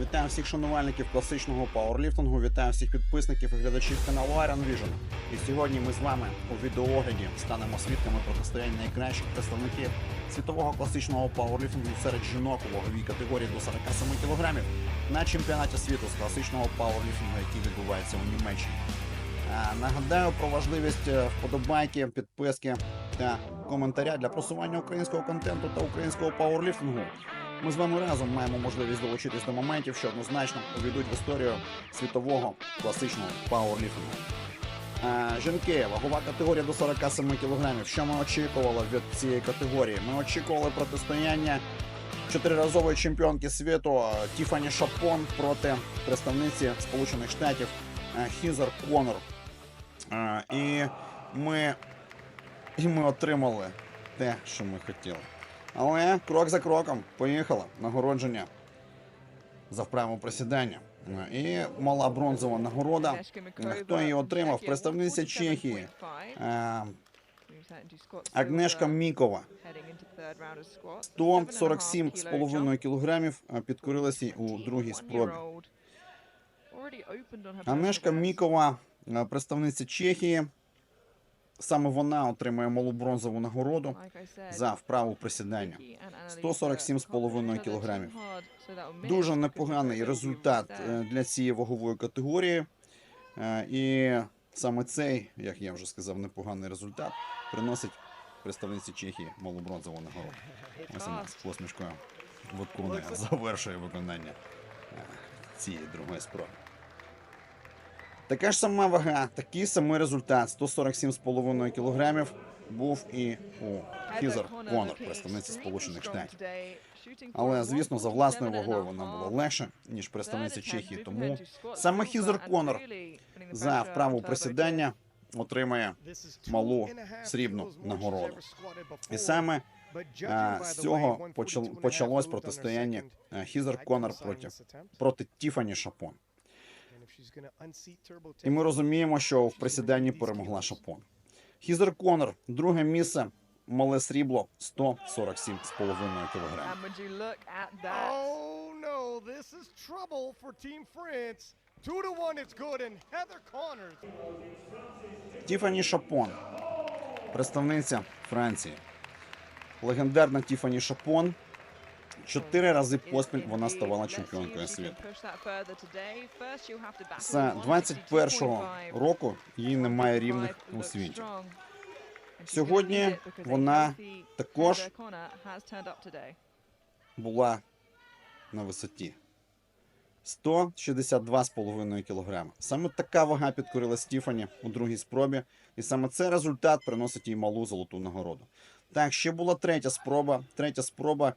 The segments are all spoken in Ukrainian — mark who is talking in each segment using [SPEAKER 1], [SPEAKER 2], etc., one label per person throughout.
[SPEAKER 1] Вітаю всіх шанувальників класичного пауерліфтингу, вітаю всіх підписників і глядачів каналу Iron Vision. І сьогодні ми з вами у відеоогляді станемо свідками протистояння найкращих представників світового класичного пауерліфтингу серед жінок у ваговій категорії до 47 кг на чемпіонаті світу з класичного пауерліфтингу, який відбувається у Німеччині. Нагадаю про важливість е, вподобайки, підписки та коментаря для просування українського контенту та українського пауерліфтингу. Ми з вами разом маємо можливість долучитись до моментів, що однозначно увійдуть в історію світового класичного пауерліфтингу. Е, Жінки, вагова категорія до 47 кг. Що ми очікували від цієї категорії? Ми очікували протистояння чотириразової чемпіонки світу е, Тіфані Шапон проти представниці Сполучених Штатів е, Хізер Конор. І ми, і ми отримали те, що ми хотіли. Але крок за кроком поїхала нагородження за вправу присідання. І мала бронзова нагорода. Хто її отримав? Представниця Чехії. Е, Агнешка Мікова. 147,5 кілограмів е, підкорилася у другій спробі. Агнешка Мікова, е, представниця Чехії. Саме вона отримує малу бронзову нагороду за вправу присідання. 147,5 кілограмів. Дуже непоганий результат е, для цієї вагової категорії. Е, І саме цей, як я вже сказав, непоганий результат приносить представниці Чехії малу бронзову нагороду. Ось вона з посмішкою виконує, завершує виконання е, цієї другої спроби. Така ж сама вага, такий самий результат 147,5 кілограмів був і у Хізер Конор, представниці Сполучених Штатів. Але, звісно, за власною вагою вона була легше, ніж представниця Чехії. Тому саме Хізер Конор за вправу присідання отримає малу срібну нагороду. І саме е, з цього почал- почалось протистояння е, Хізер Конор проти, проти Тіфані Шапон. І ми розуміємо, що в присіданні перемогла Шапон. Хізер Конор, друге місце, мале срібло 147,5 кг. Тіфані Шапон, представниця Франції. Легендарна Тіфані Шапон. Чотири рази поспіль вона ставала чемпіонкою світу. З 21-го року їй немає рівних у світі. Сьогодні вона також була на висоті 162,5 кг. Саме така вага підкорила Стіфані у другій спробі, і саме цей результат приносить їй малу золоту нагороду. Так, ще була третя спроба. Третя спроба,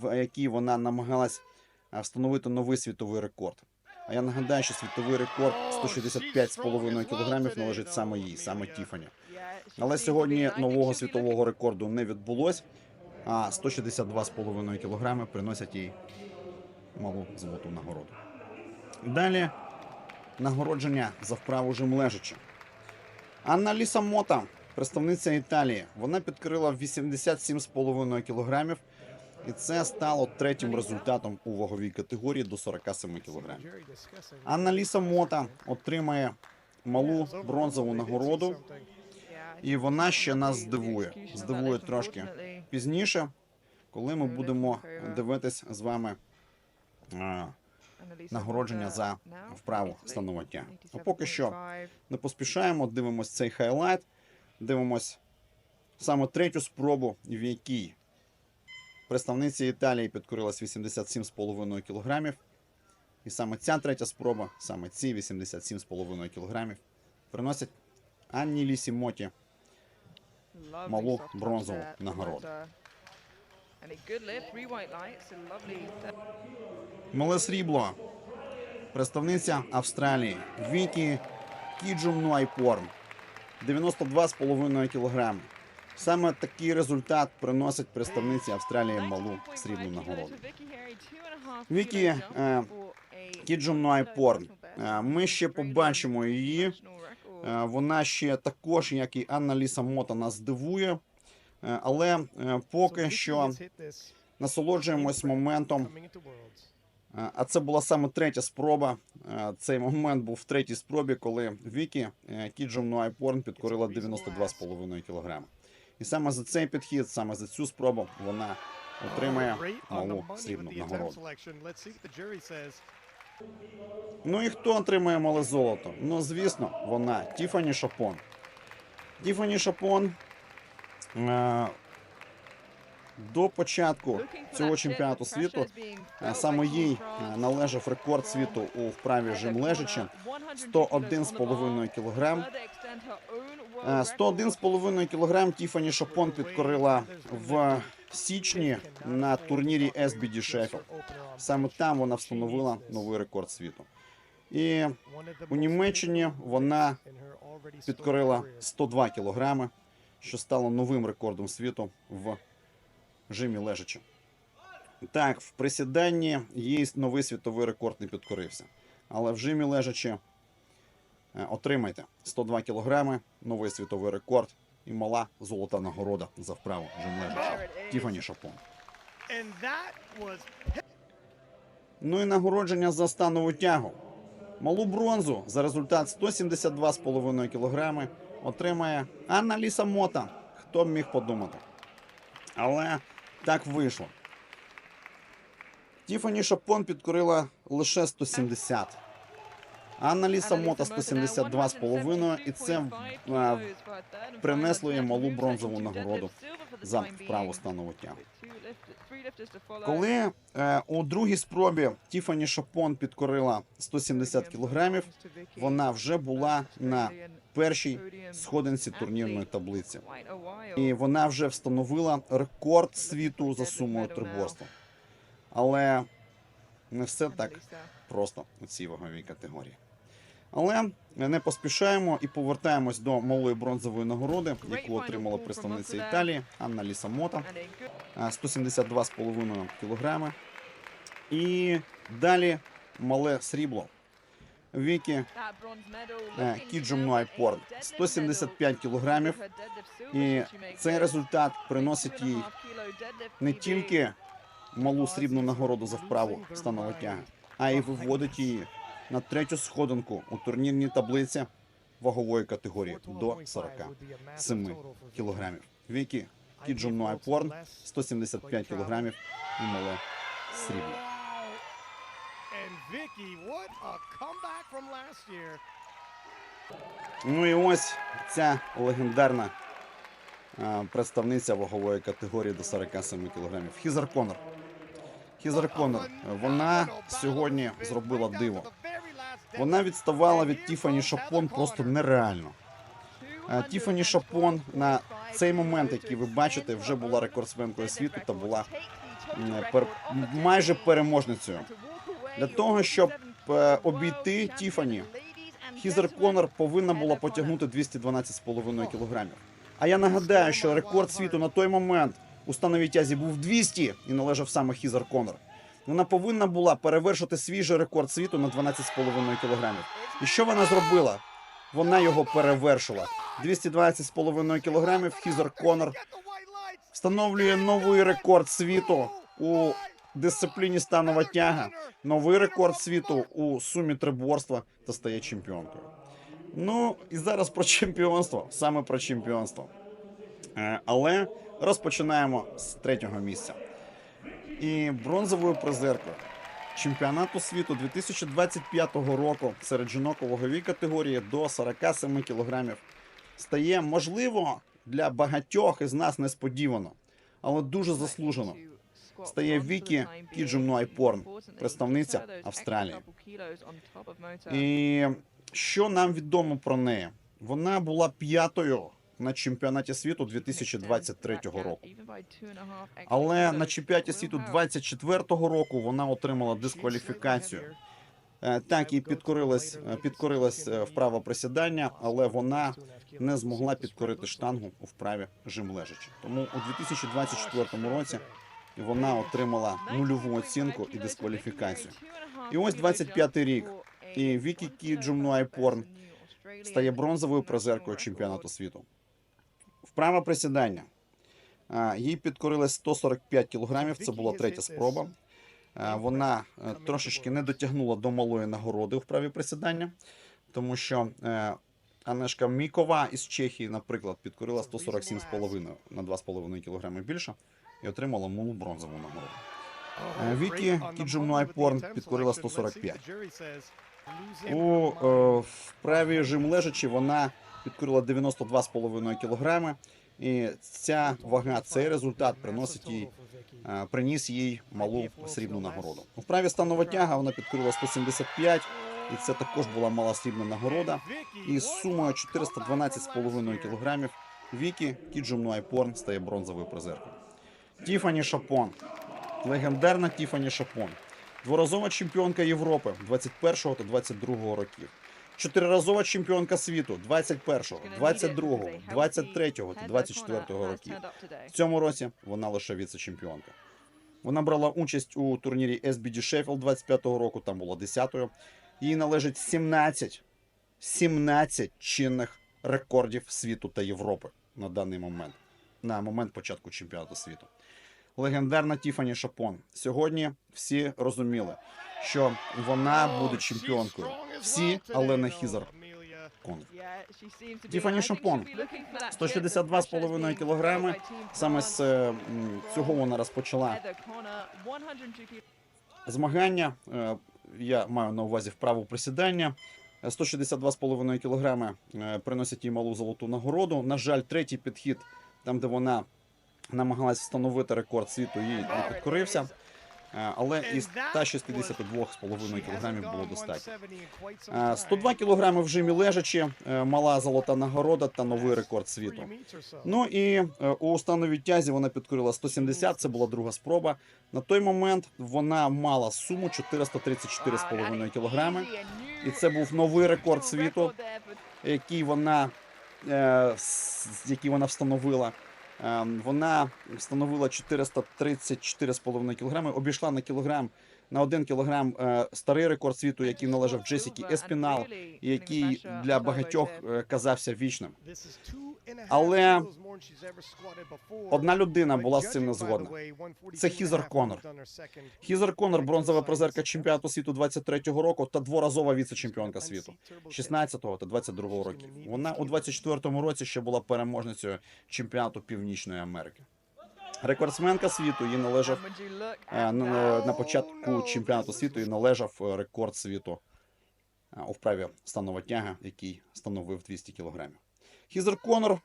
[SPEAKER 1] в якій вона намагалась е, встановити новий світовий рекорд. А я нагадаю, що світовий рекорд 165,5 кг належить саме їй, саме Тіфані. Але сьогодні нового світового рекорду не відбулось, а 162,5 кг приносять їй малу золоту нагороду. Далі нагородження за вправу жим лежачи. Анна Ліса Мота, представниця Італії, вона підкрила 87,5 кг, і це стало третім результатом у ваговій категорії до 47 кг. Анна Ліса Мота отримає малу бронзову нагороду, і вона ще нас здивує. Здивує трошки пізніше, коли ми будемо дивитись з вами а, нагородження за вправу становиття. А поки що не поспішаємо, дивимось цей хайлайт, дивимось саме третю спробу, в якій представниці Італії підкорилась 87,5 кг. І саме ця третя спроба, саме ці 87,5 кг, приносять Анні Лісі Моті малу бронзову нагороду. Мале срібло. Представниця Австралії Вікі Кіджум Нуайпорн. 92,5 кг. Саме такий результат приносить представниці Австралії малу срібну нагороду. Вікі е, Кіджум Нуайпорн. Е, Ми ще побачимо її. Е, Вона ще також, як і Анна Ліса Мота, нас здивує. Е, Але поки що насолоджуємось моментом А це була саме третя спроба. Цей момент був в третій спробі, коли Вікі е, Кіджум Нуайпорн підкорила 92,5 кг. І саме за цей підхід, саме за цю спробу, вона отримає малу срібну нагороду. Ну і хто отримує мале золото? Ну, звісно, вона Тіфані Шапон. Тіфані Шапон е, до початку цього чемпіонату світу е, саме їй е, належав рекорд світу у вправі жим лежачи 101,5 кг. Е, 101,5 кг Тіфані Шапон підкорила в січні на турнірі SBD Sheffield. Саме там вона встановила новий рекорд світу. І у Німеччині вона підкорила 102 кг, що стало новим рекордом світу в жимі лежачи. Так, в присіданні їй новий світовий рекорд не підкорився. Але в жимі лежачи е, отримайте 102 кг, новий світовий рекорд і мала золота нагорода за вправу жим лежачи. Тіфані Шапон.
[SPEAKER 2] Was
[SPEAKER 1] Ну і нагородження за станову тягу. Малу бронзу за результат 172,5 кг отримає Анна Ліса Мота. Хто б міг подумати. Але так вийшло. Тіфані Шапон підкорила лише 170. Анна Ліса Мота 172,5 і це е, принесло їй малу бронзову нагороду за вправу станову тягу. Коли е, у другій спробі Тіфані Шапон підкорила 170 кг, вона вже була на першій сходинці турнірної таблиці. І вона вже встановила рекорд світу за сумою триборства. Але не все так просто у цій ваговій категорії. Але не поспішаємо і повертаємось до малої бронзової нагороди, яку отримала представниця Італії Анна Лісамота. а, 172,5 кг. І далі мале срібло. Вікі
[SPEAKER 3] Е, Кіджум Нуайпорн 175 кілограмів. І цей результат приносить їй
[SPEAKER 1] не тільки малу срібну нагороду за вправу станову тяги, а й виводить її на третю сходинку у турнірній таблиці вагової категорії до 47 кілограмів. Вікі Кіджум Нуайпорн 175 кілограмів і мале срібло.
[SPEAKER 2] Vicky, what a comeback from last year.
[SPEAKER 1] Ну і ось ця легендарна е, представниця вагової категорії до 47 кілограмів. Хізер Конор. Хізер Конор. Вона сьогодні зробила диво. Вона відставала від Тіфані Шапон просто нереально. Тіфані Шапон на цей момент, який ви бачите, вже була рекордсменкою світу та була пер- майже переможницею. Для того, щоб е, обійти Тіфані, Хізер Конор повинна була потягнути 212,5 кілограмів. А я нагадаю, що рекорд світу на той момент у становій тязі був 200 і належав саме Хізер Конор. Вона повинна була перевершити свій же рекорд світу на 12,5 кілограмів. І що вона зробила? Вона його перевершила. 220,5 кілограмів Хізер Конор встановлює новий рекорд світу у дисципліні станова тяга, новий рекорд світу у сумі триборства та стає чемпіонкою. Ну і зараз про чемпіонство, саме про чемпіонство. Е, Але розпочинаємо з третього місця. І бронзовою призеркою чемпіонату світу 2025 року серед жінок у ваговій категорії до 47 кілограмів стає можливо для багатьох із нас несподівано, але дуже заслужено.
[SPEAKER 3] Стає Вікі Кіджум представниця Австралії.
[SPEAKER 1] І що нам відомо про неї? Вона була п'ятою на чемпіонаті світу 2023 року. Але на чемпіонаті світу 24-го року вона отримала дискваліфікацію. Е, Так, їй підкорилась, е, підкорилась е, вправа присідання, але вона не змогла підкорити штангу у вправі жим лежачи. Тому у 2024 році вона отримала нульову оцінку і дискваліфікацію.
[SPEAKER 3] І ось 25-й рік.
[SPEAKER 1] І Вікі Кіджум Нуайпорн стає бронзовою призеркою чемпіонату світу. Вправа присідання. Їй підкорилось 145 кілограмів. Це була третя спроба. Вона е, трошечки не дотягнула до малої нагороди у вправі присідання, тому що е, Анешка Мікова із Чехії, наприклад, підкорила 147,5 на 2,5 кг більше і отримала малу бронзову нагороду. Е, Вікі Кіджумнуайпорн підкорила 145. У е, вправі жим лежачі вона підкорила 92,5 кг. І ця вага, цей результат приносить їй, е, приніс їй малу срібну нагороду. У вправі станова тяга вона підкорила 175, і це також була мала срібна нагорода. І з сумою 412,5 кг Вікі Кіджумнуайпорн стає бронзовою призеркою. Тіфані Шапон, легендарна Тіфані Шапон, дворазова чемпіонка Європи 21 та 22 років. Чотириразова чемпіонка світу 21, 22, 23 та 24 років. В цьому році вона лише віце-чемпіонка. Вона брала участь у турнірі SBD Sheffield 25-го року, там була 10-ю. Їй належить 17, 17 чинних рекордів світу та Європи на даний момент, на момент початку чемпіонату світу. Легендарна Тіфані Шапон. Сьогодні всі розуміли, що вона буде чемпіонкою. Всі, але не Хізер.
[SPEAKER 3] Тіфані Шампон 162,5 кг.
[SPEAKER 1] Саме з е, цього вона розпочала змагання. Е, Я маю на увазі вправу присідання. Е, 162,5 кг приносять їй малу золоту нагороду. На жаль, третій підхід, там де вона намагалась встановити рекорд світу, їй не підкорився. Е, Але і 162,5 кг було достатньо. Е, 102 кг в жимі лежачі, е, мала золота нагорода та новий рекорд світу. Ну і е, у становій тязі вона підкорила 170, це була друга спроба. На той момент вона мала суму 434,5 кг, і це був новий рекорд світу, який вона, е, який вона встановила. Е, Вона встановила 434,5 кг, обійшла на кілограм на 1 кілограм е, старий рекорд світу, який належав Джесікі Еспінал, який для багатьох е, казався вічним.
[SPEAKER 2] Але
[SPEAKER 1] Одна людина була з цим не згодна. Це Хізер Конор. Хізер Конор, бронзова призерка чемпіонату світу 23-го року та дворазова віце-чемпіонка світу 16-го та 22-го років. Вона у 24-му році ще була переможницею чемпіонату Північної Америки. Рекордсменка світу їй належав е, на, на початку чемпіонату світу їй належав е, рекорд світу е, у вправі станова тяга, який становив 200 кілограмів. Хізер Конор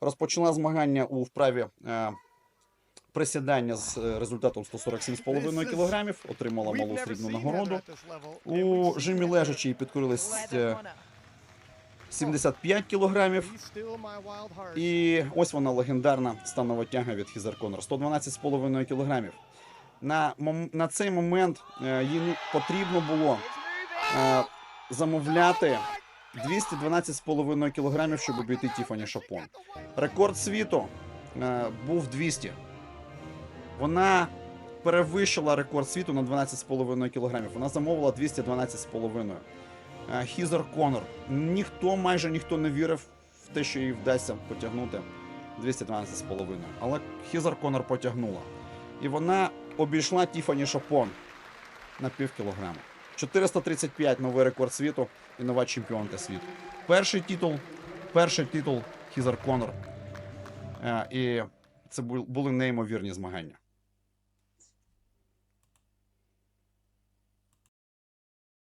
[SPEAKER 1] розпочала змагання у вправі е, присідання з е, результатом 147,5 кілограмів, отримала малу срібну нагороду. У жимі лежачій підкорились е, 75 кілограмів. І ось вона легендарна станова тяга від Хізер Конор 112,5 кілограмів. На, на цей момент е, їй потрібно було е, замовляти 212,5 кілограмів, щоб обійти Тіфані Шапон. Рекорд світу е, був 200. Вона перевищила рекорд світу на 12,5 кілограмів. Вона замовила 212,5. Е, Хізер Конор. Ніхто, майже ніхто не вірив в те, що їй вдасться потягнути 212,5. Але Хізер Конор потягнула. І вона обійшла Тіфані Шапон на пів кілограма. 435 новий рекорд світу і нова чемпіонка світу. Перший титул, перший титул Хізер Конор. Е, І це бу- були неймовірні змагання.